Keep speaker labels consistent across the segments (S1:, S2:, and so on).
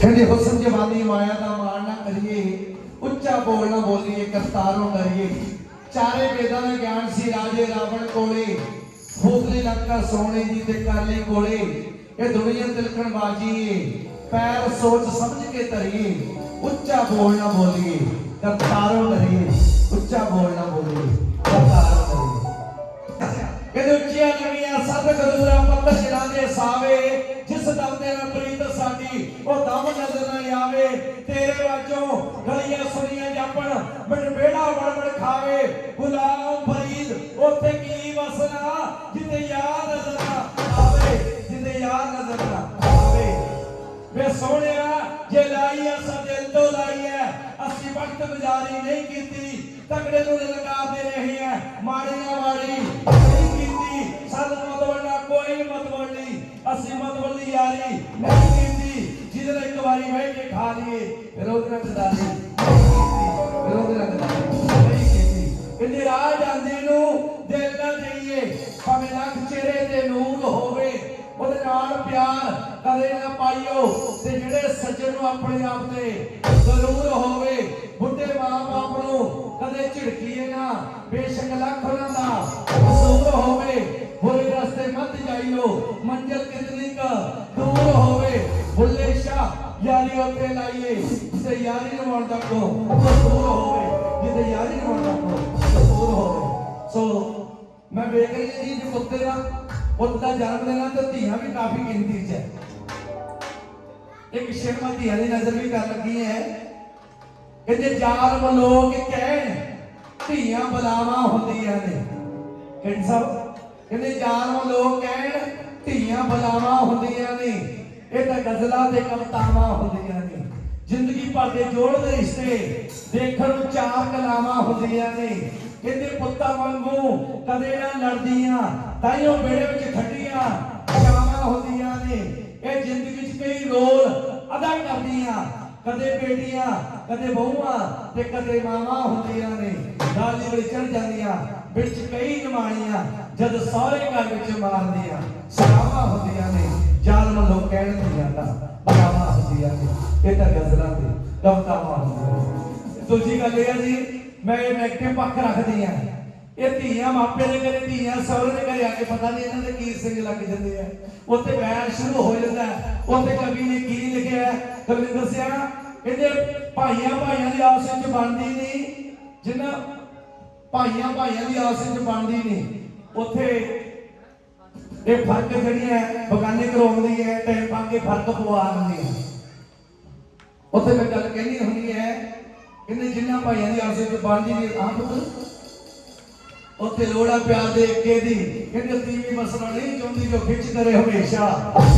S1: ਕਹਿੰਦੇ ਹੁਸਨ ਜਵਾਨੀ ਮਾਇਆ ਦਾ ਮਾਣ ਨਾ ਕਰੀਏ। ਉੱਚਾ ਬੋਲਣਾ ਬੋਲੀਏ, ਕਰਤਾਰੋਂ ਡਰੀਏ। ਚਾਰੇ ਵੇਦਾਂ ਦਾ ਗਿਆਨ ਸੀ ਰਾਜੇ ਰਾਵਣ ਕੋਲੇ। ਫੂਕਲੀ ਲੰਕਾ ਸੋਨੇ ਦੀ ਤੇ ਕਾਲੇ ਕੋਲੇ। ਇਹ ਦੁਨੀਆ ਤਿਲਕਣ ਬਾਜੀ ਏ ਪੈਰ ਸੋਚ ਸਮਝ ਕੇ ਧਰੀਏ। ਉੱਚਾ ਬੋਲਣਾ ਬੋਲੀਏ, ਕਰਤਾਰੋਂ ਡਰੀਏ। ਉੱਚਾ ਬੋਲਣਾ ਬੋਲੀਏ। ਕਹਿੰਦੇ ਉੱਚੀਆਂ ਨਵੀਆਂ ਸਤ ਗਦੂਰਾ ਪੱਤ ਸ਼ਿਰਾਂ ਸਾਵੇ, ਜਿਸ ਦਮ ਦੇ ਨਾਲ ਪ੍ਰੀਤ ਸਾਡੀ, ਉਹ ਦਮ ਨਜ਼ਰ ਨਾ ਆਵੇ ਤੇਰੇ ਵਾਜੋਂ ਗਲੀਆਂ ਸੁਣੀਆਂ ਜਾਪਣ ਮਿੰਟ ਬੇੜਾ ਵੜ ਵੜ ਖਾਵੇ। ਗੁਲਾਮ ਫਰੀਦ, ਉੱਥੇ ਕੀ ਵਸਣਾ? ਜਿੱਤੇ ਯਾਰ ਨਜ਼ਰ ਨਾ ਆਵੇ ਜਿੱਤੇ ਯਾਰ ਨਜ਼ਰ ਨਾ ਆਵੇ। ਵੇ ਸੋਹਣਿਆ, ਜੇ ਲਾਈ ਆ ਦਿਲ ਤੋਂ ਲਾਈ ਹੈ ਅਸੀਂ ਵਕਤ ਗੁਜ਼ਾਰੀ ਨਹੀਂ ਕੀਤੀ, ਤਕੜੇ ਨੂੰ ਲਗਾਉਂਦੇ ਰਹੇ ਹੈ ਮਾੜੀ ਨਾ ਮਾੜੀ ਨਹੀਂ ਸਾਨੂੰ ਮਤਵਲਣਾ ਕੋਈ ਮਤਵਲ ਨਹੀਂ ਅਸੀਂ ਮਤਵਲ ਯਾਰੀ ਨਹੀਂ ਕੀਤੀ ਜਿਹਦੇ ਨਾਲ ਇੱਕ ਵਾਰੀ ਬਹਿ ਕੇ ਖਾ ਲਈਏ, ਫਿਰ ਉਹਦੇ ਨਹੀਂ ਕੀਤੀ ਫਿਰ ਨਹੀਂ ਕੀਤੀ ਇਹਦੇ ਰਾਹ ਜਾਂਦੇ ਨੂੰ ਦਿਲ ਨਾ ਦੇਈਏ, ਭਾਵੇਂ ਲੱਖ ਚਿਹਰੇ ਤੇ ਨੂਰ ਹੋਵੇ, ਉਹਦੇ ਨਾਲ ਪਿਆਰ ਕਦੇ ਨਾ ਪਾਈਓ, ਤੇ ਜਿਹੜੇ ਸੱਜਣ ਨੂੰ ਆਪਣੇ ਆਪ ਤੇ ਜ਼ਰੂਰ ਹੋਵੇ, ਬੁੱਢੇ ਮਾਂ-ਬਾਪ ਨੂੰ ਕਦੇ ਝਿੜਕੀਏ ਨਾ ਬੇਸ਼ੱਕ ਲੱਖ ਉਹਨਾਂ ਦਾ ਕਸੂਰ ਹੋਵੇ ਬੁਰੇ ਰਸਤੇ ਮਤ ਜਾਈਓ ਮੰਜ਼ਿਲ ਕਿਤਨੀ ਕ ਦੂਰ ਹੋਵੇ ਬੁੱਲੇ ਸ਼ਾਹ ਯਾਰੀ ਉੱਤੇ ਲਾਈਏ ਜਿੱਥੇ ਯਾਰੀ ਨਿਭਾਉਣ ਦਾ ਕੋ ਕਸੂਰ ਹੋਵੇ ਜਿੱਥੇ ਯਾਰੀ ਨਿਭਾਉਣ ਦਾ ਕੋ ਕਸੂਰ ਹੋਵੇ ਸੋ ਮੈਂ ਵੇਖ ਰਹੀ ਹਾਂ ਜੀ ਜੇ ਪੁੱਤੇ ਦਾ ਪੁੱਤ ਦਾ ਜਨਮ ਦੇਣਾ ਤੇ ਧੀਆਂ ਵੀ ਕਾਫੀ ਗਿਣਤੀ 'ਚ ਹੈ ਇੱਕ ਸ਼ਰਮਾ ਧੀਆਂ ਦੀ ਨਜ਼ਰ ਵੀ ਕਰ ਲੱਗੀ ਹੈ ਕਹਿੰਦੇ ਜ਼ਾਲਮ ਲੋਕ ਕਹਿਣ, ਧੀਆਂ ਬਲਾਵਾਂ ਹੁੰਦੀਆਂ ਨੇ। ਕਹਿੰਦੇ ਸਭ ਕਹਿੰਦੇ ਜ਼ਾਲਮ ਲੋਕ ਕਹਿਣ, ਧੀਆਂ ਬਲਾਵਾਂ ਹੁੰਦੀਆਂ ਨੇ। ਇਹ ਤਾਂ ਗਜ਼ਲਾਂ ਤੇ ਕਵਿਤਾਵਾਂ ਹੁੰਦੀਆਂ ਨੇ। ਜ਼ਿੰਦਗੀ ਭਰ ਦੇ ਜੋੜਦੇ ਰਿਸ਼ਤੇ ਦੇਖਣ ਨੂੰ ਚਾਰ ਕਲਾਵਾਂ ਹੁੰਦੀਆਂ ਨੇ। ਕਹਿੰਦੇ ਪੁੱਤਾਂ ਵਾਂਗੂ ਕਦੇ ਨਾ ਲੜਦੀਆਂ, ਤਾਈਓ ਬੇੜੇ ਵਿੱਚ ਖੱਟੀਆਂ ਸ਼ਾਮਾਂ ਹੁੰਦੀਆਂ ਨੇ। ਇਹ ਜ਼ਿੰਦਗੀ ਚ ਕਈ ਰੋਲ ਅਦਾ ਕਰਦੀਆਂ। ਕਦੇ ਬੇਟੀਆਂ, ਕਦੇ ਬਹੂਆਂ ਤੇ ਕਦੇ ਮਾਵਾਂ ਹੁੰਦੀਆਂ ਨੇ। ਦਾਲੀ ਵਿੱਚ ਚੜ ਜਾਂਦੀਆਂ, ਵਿੱਚ ਕਈ ਜਮਾਨੀਆਂ ਜਦ ਸਹੁਰੇ ਘਰ ਵਿੱਚ ਮਾਰਦੀਆਂ, ਸਰਾਵਾਂ ਹੁੰਦੀਆਂ ਨੇ, ਜ਼ਾਲਮ ਲੋਕ ਕਹਿਣ ਨਹੀਂ ਜਾਂਦਾ ਬਲਾਵਾਂ ਹੁੰਦੀਆਂ ਨੇ ਇਹ ਤਾਂ ਗਜ਼ਲਾਂ ਤੇ ਕਵਤਾਵਾਂ ਹੁੰਦੀਆਂ ਦੂਜੀ ਗੱਲ ਇਹ ਹੈ ਜੀ, ਮੈਂ ਇਹ ਨੈਗੇਟਿਵ ਪੱਖ ਰੱਖਦੀ ਆ ਇਹ ਧੀਆਂ ਮਾਪੇ ਦੇ ਘਰੇ ਧੀਆਂ ਸਹੁਰੇ ਦੇ ਘਰੇ ਆ ਕੇ ਪਤਾ ਨਹੀਂ ਇਹਨਾਂ ਦੇ ਕੀ ਸਿੰਘ ਲੱਗ ਜਾਂਦੇ ਆ। ਉੱਥੇ ਵੈਰ ਸ਼ੁਰੂ ਹੋ ਜਾਂਦਾ ਉੱਥੇ ਕਵੀ ਨੇ ਕੀ ਲਿਖਿਆ ਕਵੀ ਨੇ ਦੱਸਿਆ, ਕਹਿੰਦੇ ਭਾਈਆਂ ਭਾਈਆਂ ਦੀ ਆਪਸ ਵਿੱਚ ਬਣਦੀ ਨਹੀਂ, ਜਿੰਨਾ ਭਾਈਆਂ ਭਾਈਆਂ ਦੀ ਆਪਸ ਵਿੱਚ ਬਣਦੀ ਨਹੀਂ, ਉੱਥੇ ਇਹ ਫ਼ਰਕ ਜਿਹੜੀ ਹੈ, ਬਗਾਨੇ ਕਰਵਾਉਂਦੀ ਹੈ, ਟਾਈਮ ਪਾ ਕੇ ਫ਼ਰਕ ਪਵਾ ਦਿੰਦੀ ਹੈ। ਉੱਥੇ ਮੈਂ ਗੱਲ ਕਹਿੰਦੀ ਹੁੰਦੀ ਹੈ, ਕਹਿੰਦੇ ਜਿੰਨਾ ਭਾਈਆਂ ਦੀ ਆਪਸ ਵਿੱਚ ਬਣਦੀ ਨਹੀਂ, ਆਹ ਉੱਥੇ ਲੋੜਾ ਪਿਆਰ ਦੇ ਏਕੇ ਦੀ, ਕਹਿੰਦੇ ਤੀਵੀਂ ਮਸਲਾ ਨਹੀਂ ਚਾਹੁੰਦੀ ਜੋ ਖਿੱਚ ਕਰੇ ਹਮੇਸ਼ਾ।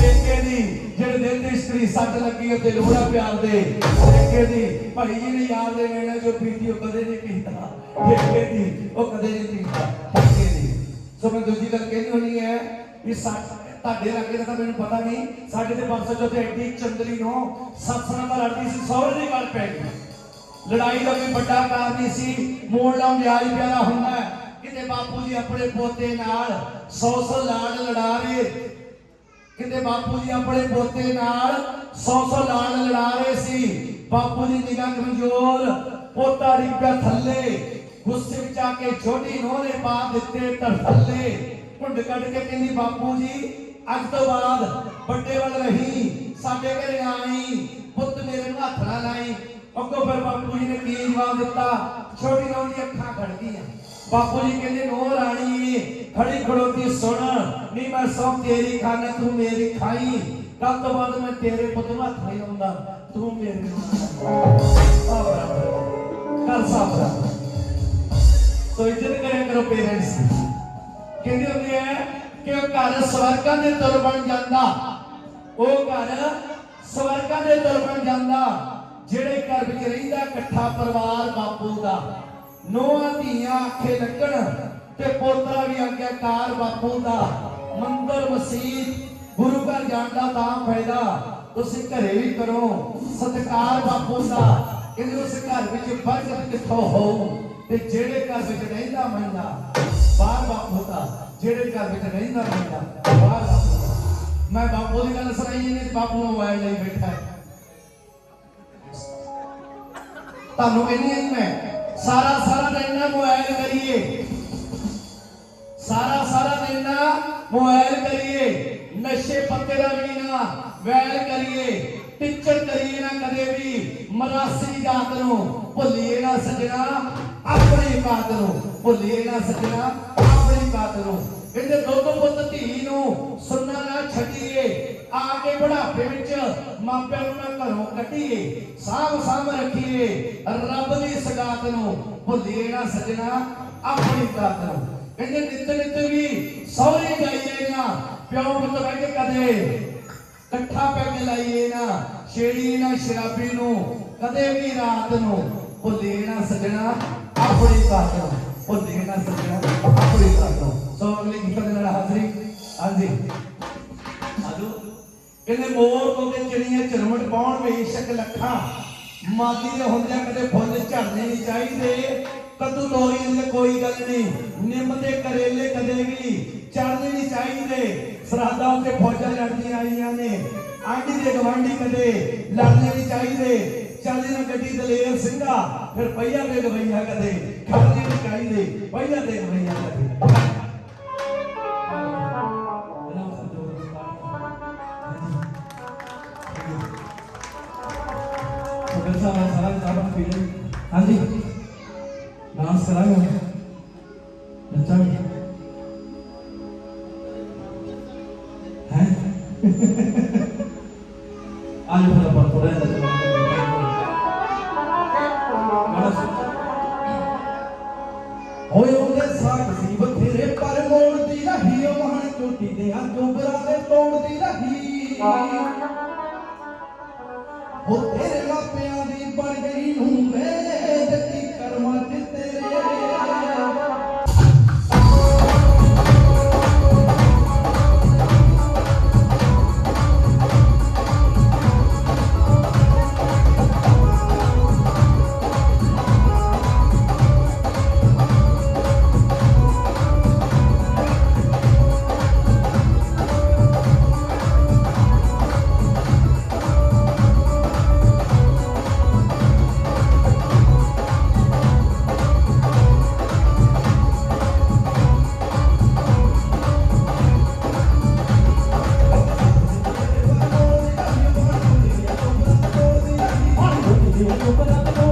S1: ਏਕੇ ਦੀ, ਜਿਹੜੇ ਦਿਲ ਦੀ ਇਸਤਰੀ ਸੱਟ ਲੱਗੀ, ਉੱਥੇ ਲੋੜਾ ਪਿਆਰ ਦੇ। ਏਕੇ ਦੀ, ਭਾਈ ਜੀ ਨੇ ਯਾਦ ਦੇ ਵੇਣਾ ਜੋ ਪੀਤੀ ਉਹ ਕਦੇ ਨਹੀਂ ਪੀਤਾ ਏਕੇ ਦੀ, ਉਹ ਕਦੇ ਨਹੀਂ ਪੀਤਾ ਏਕੇ ਦੀ। ਸੋ ਮੈਂ ਦੂਜੀ ਗੱਲ ਕਹਿੰਦੀ ਹੋਣੀ ਹੈ ਵੀ ਸਾ ਤੁਹਾਡੇ ਲੱਗੇ ਦਾ ਤਾਂ ਮੈਨੂੰ ਪਤਾ ਨਹੀਂ, ਸਾਡੇ ਤੇ ਪਰਸੋਂ ਚੌਥੇ ਐਡੀ ਚੰਦਰੀ ਨੂੰ ਸੱਸ ਦਾ ਲੜਦੀ ਸੀ, ਸਹੁਰੇ ਦੀ ਗੱਲ ਪੈ ਗਈ। ਲੜਾਈ ਦਾ ਕੋਈ ਵੱਡਾ ਕਾਰਨ ਨਹੀਂ ਸੀ, ਮੋੜ ਲਾਉਂ ਵਿਆਜ ਪਿਆਰਾ ਹੁੰਦਾ ਹੈ। ਕਿਤੇ ਬਾਪੂ ਜੀ ਆਪਣੇ ਪੋਤੇ ਨਾਲ ਸੌ ਸੌ ਲਾਡ ਲੜਾਵੇ ਕਿਤੇ ਬਾਪੂ ਜੀ ਆਪਣੇ ਪੋਤੇ ਨਾਲ ਸੌ ਸੌ ਲਾਡ ਲੜਾ ਸੀ। ਬਾਪੂ ਦੀ ਨਿਗਾਹ ਕਮਜ਼ੋਰ, ਪੋਤਾ ਡਿੱਗਿਆ ਥੱਲੇ। ਗੁੱਸੇ ਵਿੱਚ ਆ ਕੇ ਛੋਟੀ ਨੋਹ ਨੇ ਪਾ ਦਿੱਤੇ ਧਰਥੱਲੇ ਢੁੰਡ ਕੱਢ ਕੇ ਕਹਿੰਦੀ, ਬਾਪੂ ਜੀ, ਅੱਜ ਤੋਂ ਬਾਅਦ ਵੱਡੇ ਵੱਲ ਰਹੀ, ਸਾਡੇ ਘਰੇ ਆਈ, ਪੁੱਤ ਮੇਰੇ ਨੂੰ ਹੱਥ ਨਾ ਲਾਈ। ਅੱਗੋਂ ਫਿਰ ਬਾਪੂ ਜੀ ਨੇ ਕੀ ਜਵਾਬ ਦਿੱਤਾ? ਛੋਟੀ ਨੌਂ ਦੀ ਅੱਖਾਂ ਖੜ ਗਈਆਂ। ਬਾਪੂ ਜੀ ਕਹਿੰਦੇ, ਨੋ ਰਾਣੀ, ਖੜੀ ਖੜੋਤੀ ਸੁਣ। ਨਹੀਂ ਮੈਂ ਸਭ ਤੇਰੀ ਖਾਣਾ ਤੂੰ ਮੇਰੀ ਖਾਈ। ਕੱਲ ਤੋਂ ਬਾਅਦ ਮੈਂ ਤੇਰੇ ਪੁੱਤ ਨੂੰ ਹੱਥ ਨਹੀਂ ਲਾਉਂਦਾ। ਤੂੰ ਮੇਰੇ ਨੂੰ ਕਰ ਸਾਹ ਸੋ ਇੱਜ਼ਤ ਕਰਿਆ ਕਰੋ ਪੇਰੈਂਟਸ ਕਹਿੰਦੇ ਹੁੰਦੇ ਆ ਕਿ ਉਹ ਘਰ ਸਵਰਗਾਂ ਦੇ ਤੁਰ ਬਣ ਜਾਂਦਾ। ਉਹ ਘਰ ਸਵਰਗਾਂ ਦੇ ਤੁਰ ਬਣ ਜਾਂਦਾ। ਜਿਹੜੇ ਘਰ ਵਿੱਚ ਰਹਿੰਦਾ ਇਕੱਠਾ ਪਰਿਵਾਰ ਬਾਪੂ ਦਾ। ਨੋਹਾਂ ਧੀਆਂ ਆਖੇ ਲੱਗਣ ਤੇ ਪੋਤਰਾ ਵੀ ਆਗਿਆਕਾਰ ਬਾਪੂ ਦਾ ਮੰਦਰ ਮਸਜਿਦ ਗੁਰੂ ਘਰ ਜਾਣ ਦਾ ਤਾਂ ਫਾਇਦਾ। ਤੁਸੀਂ ਘਰੇ ਵੀ ਕਰੋ, ਸਤਿਕਾਰ ਬਾਪੂ ਦਾ ਕਹਿੰਦੇ ਉਸ ਘਰ ਵਿੱਚ ਬਰਕਤ ਕਿੱਥੋਂ ਹੋਊ ਤੇ ਜਿਹੜੇ ਘਰ ਵਿੱਚ ਰਹਿੰਦਾ ਮੰਦਾ ਬਾਹਰ ਬਾਪੂ ਦਾ ਜਿਹੜੇ ਘਰ ਵਿੱਚ ਰਹਿੰਦਾ ਮੰਦਾ ਬਾਹਰ ਬਾਪੂ ਮੈਂ ਬਾਪੂ ਦੀ ਗੱਲ ਸੁਣਾਈ ਨਹੀਂ ਬਾਪੂ ਮੋਬਾਈਲ ਲਈ ਬੈਠਾ ਹੈ। ਤੁਹਾਨੂੰ ਕਹਿੰਦੀ ਮੈਂ ਸਾਰਾ ਸਾਰਾ ਦਿਨ ਨਾ ਮੋਬਾਈਲ ਕਰੀਏ। ਸਾਰਾ ਸਾਰਾ ਦਿਨ ਨਾ ਮੋਬਾਈਲ ਕਰੀਏ। ਨਸ਼ੇ ਪੱਤੇ ਦਾ ਵੀ ਨਾ ਵੈਲ ਕਰੀਏ। ਨਾ ਕਦੇ ਵੀ। ਮਰਾਸੀ ਜਾਤ ਨੂੰ ਭੁੱਲੀਏ ਨਾ ਸਜਣਾ, ਆਪਣੀ ਬਾਤ ਨੂੰ ਭੁੱਲੀਏ ਨਾ ਸਜਣਾ, ਆਪਣੀ ਬਾਤ ਨੂੰ। ਇਹਦੇ ਦੁੱਧ ਪੁੱਤ ਧੀ ਨੂੰ ਸੁਣਨਾ ਨਾ ਛੱਡੀ ਆ ਕੇ ਬੁਢਾਪੇ ਵਿੱਚ ਮਾਪਿਆਂ ਨੂੰ ਨਾ ਘਰੋਂ ਕੱਢੀਏ, ਸਾਂਭ ਸਾਂਭ ਰੱਖੀਏ, ਰੱਬ ਦੀ ਸਗਾਤ ਨੂੰ ਭੁੱਲੀਏ ਨਾ ਸਜਣਾ, ਆਪਣੀ ਬਾਤ ਨੂੰ। ਕਹਿੰਦੇ ਨਿੱਤ ਨਿੱਤ ਵੀ ਸਹੁਰੇ ਜਾਈਏ ਨਾ, ਪਿਓ ਪੁੱਤ ਬਹਿ ਕੇ ਕਦੇ ਇਕੱਠਾ ਪੈਗ ਲਾਈਏ ਨਾ ਛੇੜੀਏ ਨਾ ਸ਼ਰਾਬੀ ਨੂੰ, ਕਦੇ ਵੀ ਰਾਤ ਨੂੰ ਭੁੱਲੇ ਨਾ ਸਜਣਾ, ਆਪਣੀ ਬਾਤ ਨੂੰ ਭੁੱਲੇ ਨਾ ਸਜਣਾ, ਆਪਣੀ ਬਾਤ ਨੂੰ। ਸੋ ਅਗਲੇ ਗੀਤ ਦੇ ਨਾਲ ਹਾਜ਼ਰੀ। ਹਾਂਜੀ। ਕਹਿੰਦੇ ਮੋਰ ਤੋਂ ਚਿੜੀਆਂ ਚਰਮਟ ਪਾਉਣ ਬੇਸ਼ੱਕ ਲੱਖਾਂ, ਮਾਦੀ ਦੇ ਹੁੰਦਿਆਂ ਕਦੇ ਫੁੱਲ ਝੜਨੇ ਨਹੀਂ ਚਾਹੀਦੇ। ਕੱਦੂ ਤੋਰੀਆਂ ਦੀ ਕੋਈ ਗੱਲ ਨਹੀਂ, ਨਿੰਮ ਦੇ ਕਰੇਲੇ ਕਦੇ ਵੀ ਚੜਨੇ ਨਹੀਂ ਚਾਹੀਦੇ। ਸਰਾਦਾਂ ਉੱਤੇ ਫੌਜਾਂ ਲੜਦੀਆਂ ਆਈਆਂ ਨੇ, ਆਂਢੀ ਦੇ ਗਵਾਂਢੀ ਕਦੇ ਲੜਨੇ ਨਹੀਂ ਚਾਹੀਦੇ। ਚੱਲਦੇ ਨਾ ਗੱਡੀ ਦਲੇਰ ਸਿੰਘਾ, ਫਿਰ ਪਈਆ ਦੇ ਗਵਈਆ ਕਦੇ ਖੜਨੇ ਨਹੀਂ ਚਾਹੀਦੇ ਪਈਆ ਦੇ ਗਵਈਆ ਕਦੇ।
S2: Masalah kita pilih nanti Nah sekarang Macam Hah? Ayo pada perturan
S1: ਹੋਏ ਉਹਦੇ ਸਾਗ ਸੀ ਬਥੇਰੇ ਪਰ ਮੋੜਦੀ ਰਹੀ ਉਹ ਮਹਣ ਝੋਟੀ ਦੇ ਜੋਬਰਾ ਦੇ ਤੋੜਦੀ ਰਹੀ ਉਹ ਤੇਰੇ ਮਾਪਿਆਂ ਦੀ ਬਣ ਗਈ ਨੂੰ ਵੇ どこ
S2: だ